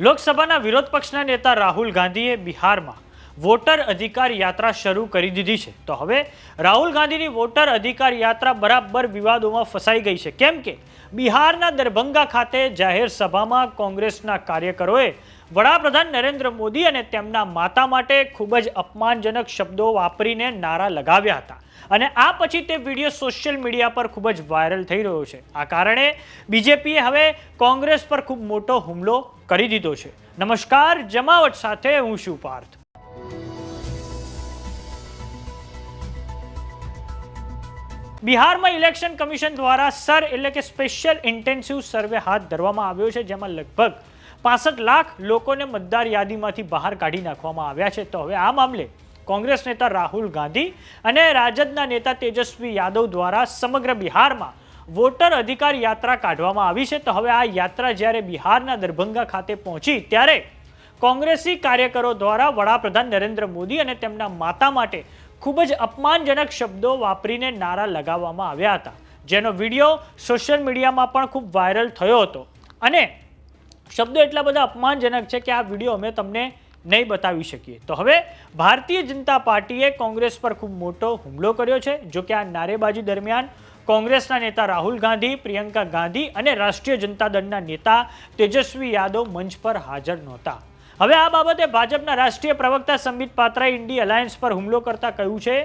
લોકસભાના વિરોધ પક્ષના નેતા રાહુલ ગાંધીએ બિહારમાં વોટર અધિકાર યાત્રા શરૂ કરી દીધી છે. તો હવે રાહુલ ગાંધીની વોટર અધિકાર યાત્રા બરાબર વિવાદોમાં ફસાઈ ગઈ છે. કેમ કે બિહારના દરભંગા ખાતે જાહેર સભામાં કોંગ્રેસના કાર્યકરોએ વડાપ્રધાન નરેન્દ્ર મોદી અને તેમના માતા માટે ખૂબ જ અપમાનજનક શબ્દો વાપરીને નારા લગાવ્યા હતા. અને આ પછી તે વીડિયો સોશિયલ મીડિયા પર ખૂબ જ વાયરલ થઈ રહ્યો છે. આ કારણે બીજેપીએ હવે કોંગ્રેસ પર ખૂબ મોટો હુમલો કરી દીધો છે. નમસ્કાર, જમાવટ સાથે હું શું પાર્થ. બિહારમાં ઇલેક્શન કમિશન દ્વારા સર એટલે કે સ્પેશિયલ ઇન્ટેન્સિવ સર્વે હાથ ધરવામાં આવ્યો છે, જેમાં લગભગ પાસઠ લાખ લોકોને મતદાર યાદીમાંથી બહાર કાઢી નાખવામાં આવ્યા છે. તો હવે આ મામલે કોંગ્રેસ નેતા રાહુલ ગાંધી અને રાજદના નેતા તેજસ્વી યાદવ દ્વારા સમગ્ર બિહારમાં વોટર અધિકાર યાત્રા કાઢવામાં આવી છે. તો હવે આ યાત્રા જ્યારે બિહારના દરભંગા ખાતે પહોંચી, ત્યારે કોંગ્રેસી કાર્યકરો દ્વારા વડાપ્રધાન નરેન્દ્ર મોદી અને તેમના માતા માટે ખૂબ જ અપમાનજનક શબ્દો વાપરીને નારા લગાવવામાં આવ્યા હતા. જેનો વીડિયો સોશિયલ મીડિયામાં પણ ખૂબ વાયરલ થયો હતો. અને શબ્દો એટલા બધા અપમાનજનક છે કે આ વીડિયો અમે તમને નહીં બતાવી શકીએ. તો હવે ભારતીય જનતા પાર્ટીએ કોંગ્રેસ પર ખૂબ મોટો હુમલો કર્યો છે. જો કે આ નારેબાજી દરમિયાન કોંગ્રેસના નેતા રાહુલ ગાંધી, પ્રિયંકા ગાંધી અને રાષ્ટ્રીય જનતા દળના નેતા તેજસ્વી યાદવ મંચ પર હાજર નહોતા. હવે આ બાબતે ભાજપના રાષ્ટ્રીય પ્રવક્તા સંબિત પાત્રાએ ઇન્ડી અલાયન્સ પર હુમલો કરતા કહ્યું છે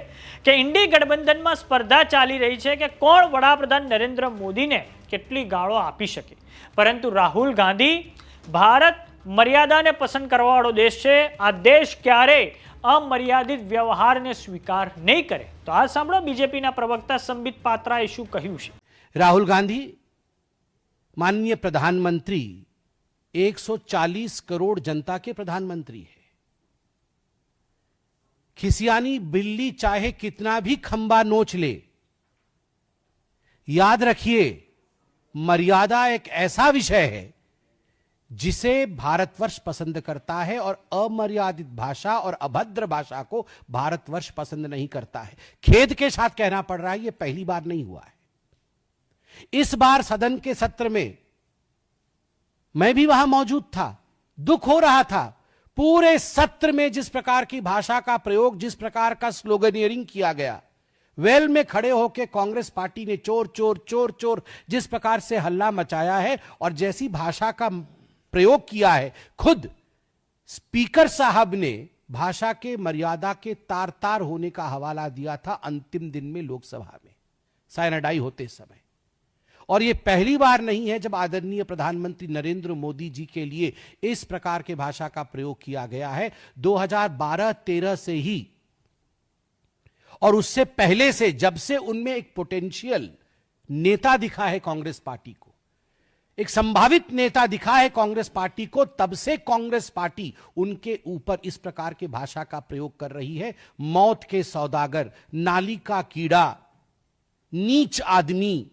કે ઇન્ડી ગઠબંધનમાં સ્પર્ધા ચાલી રહી છે કે કોણ વડાપ્રધાન નરેન્દ્ર મોદીને કેટલી ગાળો આપી શકે. પરંતુ રાહુલ ગાંધી ભારત મર્યાદાને પસંદ કરવાવાળો દેશ છે આ દેશ ક્યારેય અમર્યાદિત વ્યવહારને સ્વીકાર નહીં કરે તો આ સાંભળો બીજેપીના પ્રવક્તા સંબિત પાત્રાએ શું કહ્યું છે राहुल गांधी माननीय प्रधानमंत्री 140 करोड़ जनता के प्रधानमंत्री है खिसियानी बिल्ली चाहे कितना भी खंबा नोच ले याद रखिए मर्यादा एक ऐसा विषय है जिसे भारतवर्ष पसंद करता है और अमर्यादित भाषा और अभद्र भाषा को भारतवर्ष पसंद नहीं करता है। खेद के साथ कहना पड़ रहा है यह पहली बार नहीं हुआ है। इस बार सदन के सत्र में मैं भी वहाँ मौजूद था, दुख हो रहा था। पूरे सत्र में जिस प्रकार की भाषा का प्रयोग, जिस प्रकार का स्लोगनियरिंग किया गया, वेल में खड़े होकर कांग्रेस पार्टी ने चोर चोर चोर चोर, जिस प्रकार से हल्ला मचाया है और जैसी भाषा का प्रयोग किया है। खुद स्पीकर साहब ने भाषा के मर्यादा के तार तार होने का हवाला दिया था अंतिम दिन में लोकसभा में साइनाडाई होते समय। और यह पहली बार नहीं है जब आदरणीय प्रधानमंत्री नरेंद्र मोदी जी के लिए इस प्रकार के भाषा का प्रयोग किया गया है। 2012-13 से ही और उससे पहले से जब से उनमें एक पोटेंशियल नेता दिखा है कांग्रेस पार्टी को। एक संभावित नेता दिखा है कांग्रेस पार्टी को, तब से कांग्रेस पार्टी उनके ऊपर इस प्रकार के भाषा का प्रयोग कर रही है। मौत के सौदागर, नाली का कीड़ा, नीच आदमी,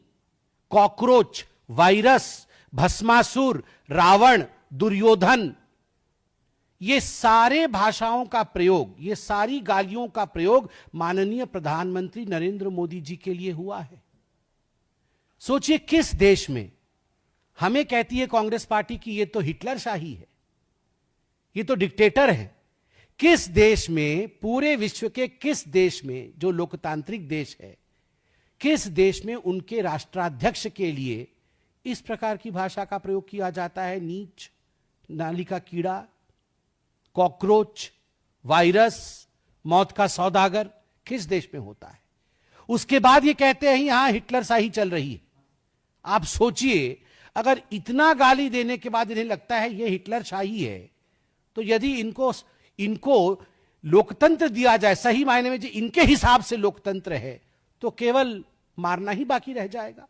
कॉकरोच, वायरस, भस्मासुर, रावण, दुर्योधन, ये सारे भाषाओं का प्रयोग, ये सारी गालियों का प्रयोग माननीय प्रधानमंत्री नरेंद्र मोदी जी के लिए हुआ है। सोचिए किस देश में हमें कहती है कांग्रेस पार्टी की ये तो हिटलर शाही है, ये तो डिक्टेटर है। किस देश में, पूरे विश्व के किस देश में जो लोकतांत्रिक देश है, किस देश में उनके राष्ट्राध्यक्ष के लिए इस प्रकार की भाषा का प्रयोग किया जाता है? नीच, नाली का कीड़ा, कॉकरोच, वायरस, मौत का सौदागर, किस देश में होता है? उसके बाद ये कहते हैं यहाँ हिटलर शाही चल रही है। आप सोचिए अगर इतना गाली देने के बाद इन्हें लगता है ये हिटलर शाही है तो यदि इनको इनको लोकतंत्र दिया जाए, सही मायने में जो इनके हिसाब से लोकतंत्र है तो केवल मारना ही बाकी रह जाएगा।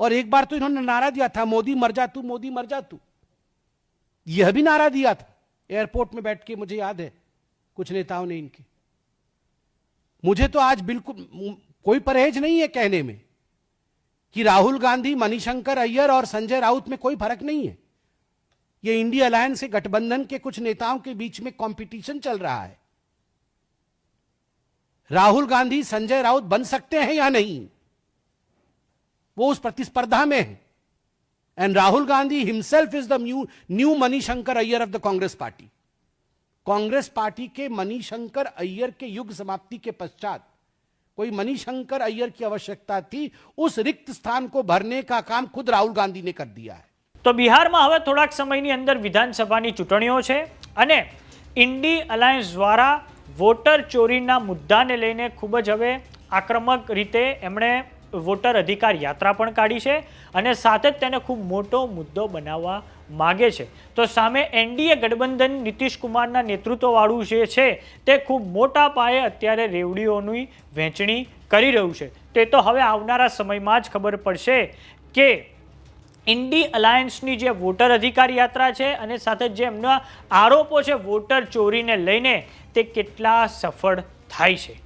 और एक बार तो इन्होंने नारा दिया था, मोदी मर जा तू, मोदी मर जा तू। यह भी नारा दिया था, एयरपोर्ट में बैठ के मुझे याद है, कुछ नेताओं ने इनके। मुझे तो आज बिल्कुल कोई परहेज नहीं है कहने में। कि राहुल गांधी, मणिशंकर अय्यर और संजय राउत में कोई फ़र्क नहीं है। ये इंडिया अलायंस से गठबंधन के कुछ नेताओं के बीच में कंपटीशन चल रहा है। राहुल गांधी, संजय राउत बन सकते हैं या नहीं, वो उस प्रतिस्पर्धा में है। And Rahul Gandhi himself is the new new Manishankar Aiyar of the Congress party. Congress party के मणिशंकर अय्यर के युग समाप्ति के पश्चात कोई मणिशंकर अय्यर की आवश्यकता थी उस रिक्त स्थान को भरने का काम खुद राहुल गांधी ने कर दिया है તો બિહારમાં હવે થોડાક સમયની અંદર વિધાનસભાની ચૂંટણીઓ છે અને ઇન્ડી અલાયન્સ દ્વારા વોટર ચોરીના મુદ્દાને લઈને ખૂબ જ હવે આક્રમક રીતે એમણે વોટર અધિકાર યાત્રા પણ કાઢી છે અને સાથે જ તેને ખૂબ મોટો મુદ્દો બનાવવા માગે છે. તો સામે એનડીએ ગઠબંધન નીતિશ કુમારના નેતૃત્વવાળું જે છે તે ખૂબ મોટા પાયે અત્યારે રેવડીઓની વહેંચણી કરી રહ્યું છે. તે તો હવે આવનારા સમયમાં જ ખબર પડશે કે ઇન્ડી અલાયન્સની જે વોટર અધિકાર યાત્રા છે અને સાથે જે એમના આરોપો છે વોટર ચોરીને લઈને તે કેટલા સફળ થાય છે.